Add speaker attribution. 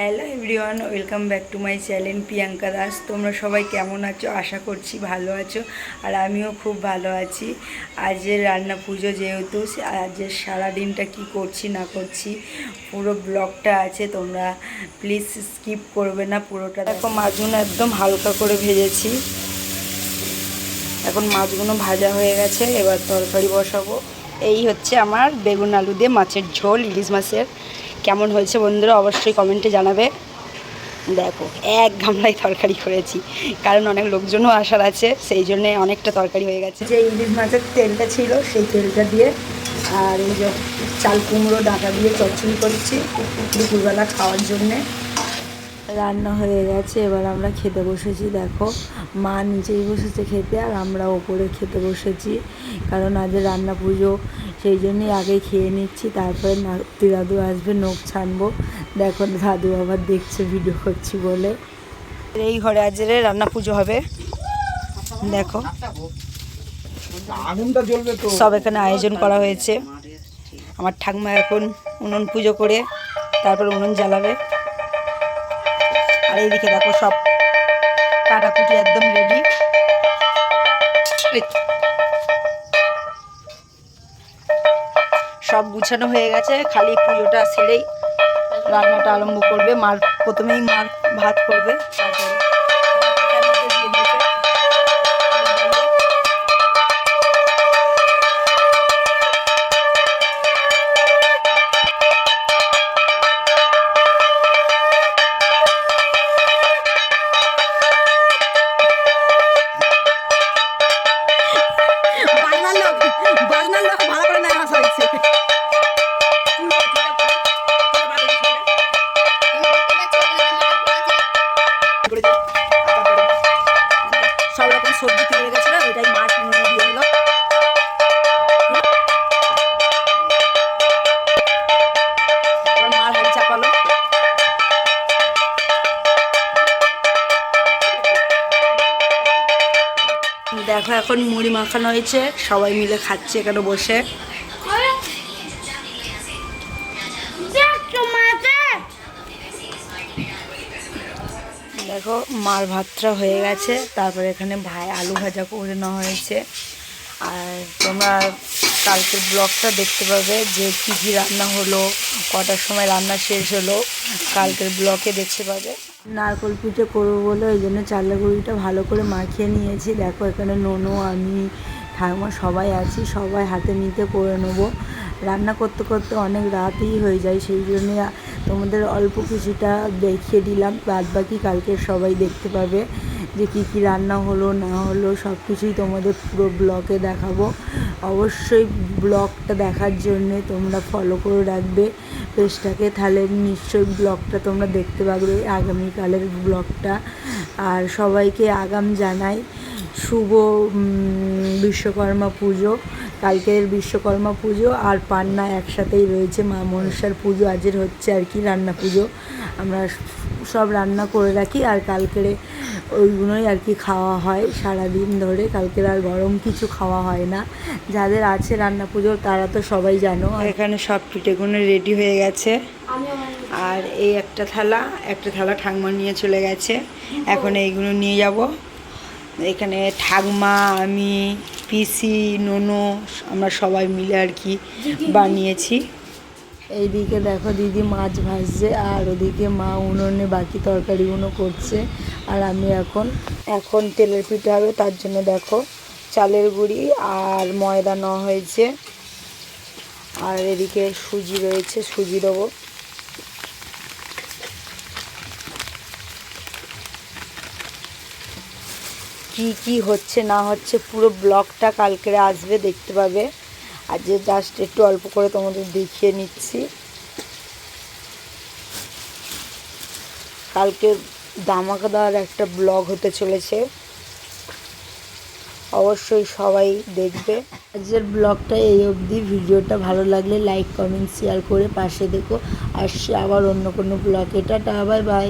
Speaker 1: Hello everyone, welcome back to my channel Priyanka Das. তোমরা সবাই কেমন আছো? আশা করছি ভালো আছো আর আমিও খুব ভালো আছি। আজের রান্না পুজো যেহেতু আজের সারাদিনটা কি করছি না করছি, পুরো ব্লগটা আছে, তোমরা প্লিজ স্কিপ করবে না পুরোটা। দেখো মাছগুলো একদম হালকা করে ভেজেছি। এখন মাছগুলো ভাজা হয়ে গেছে, এবার তরকারি বসাবো। এই হচ্ছে আমার বেগুন আলু দিয়ে মাছের ঝোল, ইলিশ মাছের। কেমন হয়েছে বন্ধুরা অবশ্যই কমেন্টে জানাবে। দেখো, এক গামলায় তরকারি করেছি, কারণ অনেক লোকজনও আসার আছে, সেই জন্যে অনেকটা তরকারি হয়ে গেছে। যে ইলিশ মাছের তেলটা ছিল, সেই তেলটা দিয়ে, আর এই যে চাল কুমড়ো, ডাঁটা দিয়ে চচ্চড়ি করছি দুপুরবেলা খাওয়ার জন্যে। রান্না হয়ে গেছে, এবার আমরা খেতে বসেছি, দেখো। মা নিচেই বসেছে খেতে, আর আমরা ওপরে খেতে বসেছি, কারণ আজ রান্না পুজো সেই জন্যই আগে খেয়ে নিচ্ছি তারপরে নাতি দাদু আসবে নখ ছানবো। দেখো দাদু আবার দেখছে ভিডিও করছি বলে। এই ঘরে আজ রান্না পুজো হবে। দেখো। সব এখানে আয়োজন করা হয়েছে। আমার ঠাকমা এখন উনুন পুজো করে তারপর উনুন জ্বালাবে। আর এইদিকে দেখো সব কাটাকুটি একদম গুছানো হয়ে গেছে, খালি পুজোটা সেরেই রান্নাটা আরম্ভ করবে। মার প্রথমেই মার ভাত করবে, তারপরে সব রকম সবজি তুলে গেছিলাম এটাই মাছ নুন দিয়ে দিল। চাপালো। দেখো, এখন মুড়ি মাখানো হয়েছে, সবাই মিলে খাচ্ছে এখানে বসে। দেখো, মার ভাতটা হয়ে গেছে। তারপরে এখানে ভাই আলু ভাজা করে নেওয়া হয়েছে। আর তোমরা কালকের ব্লগটা দেখতে পাবে যে কী কী রান্না হলো, কটার সময় রান্না শেষ হলো। কালকের ব্লগে দেখতে পাবে। নারকল পিঠে করব বলে ওই জন্য চালের গুঁড়িটা ভালো করে মাখিয়ে নিয়েছি। দেখো, এখানে নোনো, আমি, ঠাকুমা সবাই আছি, সবাই হাতে নিতে করে নেব। রান্না করতে করতে অনেক রাতই হয়ে যায়, সেই জন্যে তোমাদের অল্প কিছুটা দেখিয়ে দিলাম বাদ বাকি কালকে সবাই দেখতে পাবে যে কী কী রান্না হলো, না হলো, সব কিছুই তোমাদের পুরো ব্লগে দেখাবো। অবশ্যই ব্লগটা দেখার জন্যে তোমরা ফলো করে রাখবে পেজটাকে তাহলে নিশ্চয়ই ব্লগটা তোমরা দেখতে পাবে আগামীকালের ব্লগটা আর সবাইকে আগাম জানাই, শুভ বিশ্বকর্মা পুজো। কালকের বিশ্বকর্মা পুজো আর পান্না একসাথেই রয়েছে। মা মনসার পুজো আজের হচ্ছে আর কি, রান্না পুজো। আমরা সব রান্না করে রাখি আর কালকেরে ওইগুলোই আর কি খাওয়া হয় সারাদিন ধরে। কালকের আর গরম কিছু খাওয়া হয় না। যাদের আছে রান্না পুজো তারা তো সবাই জানো। এখানে সব পিঠেগুলো রেডি হয়ে গেছে। আর এই একটা থালা একটা থালা ঠাকমা নিয়ে চলে গেছে। এখন এইগুলো নিয়ে যাব। এখানে ঠাকমা, আমি পিসি নোনো আমরা সবাই মিলে আর কি বানিয়েছি। এইদিকে দেখো দিদি মাছ ভাজছে আর ওদিকে মা উনুনে বাকি তরকারিগুলো করছে আর আমি এখন এখন তেলের পিঠে হবে তার জন্য দেখো চালের গুঁড়ি আর ময়দা নেওয়া হয়েছে। আর এদিকে সুজি রয়েছে সুজি দেবো। কি কি হচ্ছে, না হচ্ছে, পুরো ব্লগটা কালকে আসবে, দেখতে পাবে। আর যে জাস্ট একটু অল্প করে তোমাদের দেখিয়ে নিচ্ছি। কালকে দামাকাদার একটা ব্লগ হতে চলেছে। অবশ্যই সবাই দেখবে। আজকের ব্লগটা এই অবধি। ভিডিওটা ভালো লাগলে লাইক কমেন্ট শেয়ার করে পাশে দেখো। আসছে আবার অন্য কোনো ব্লগে। Tata bye bye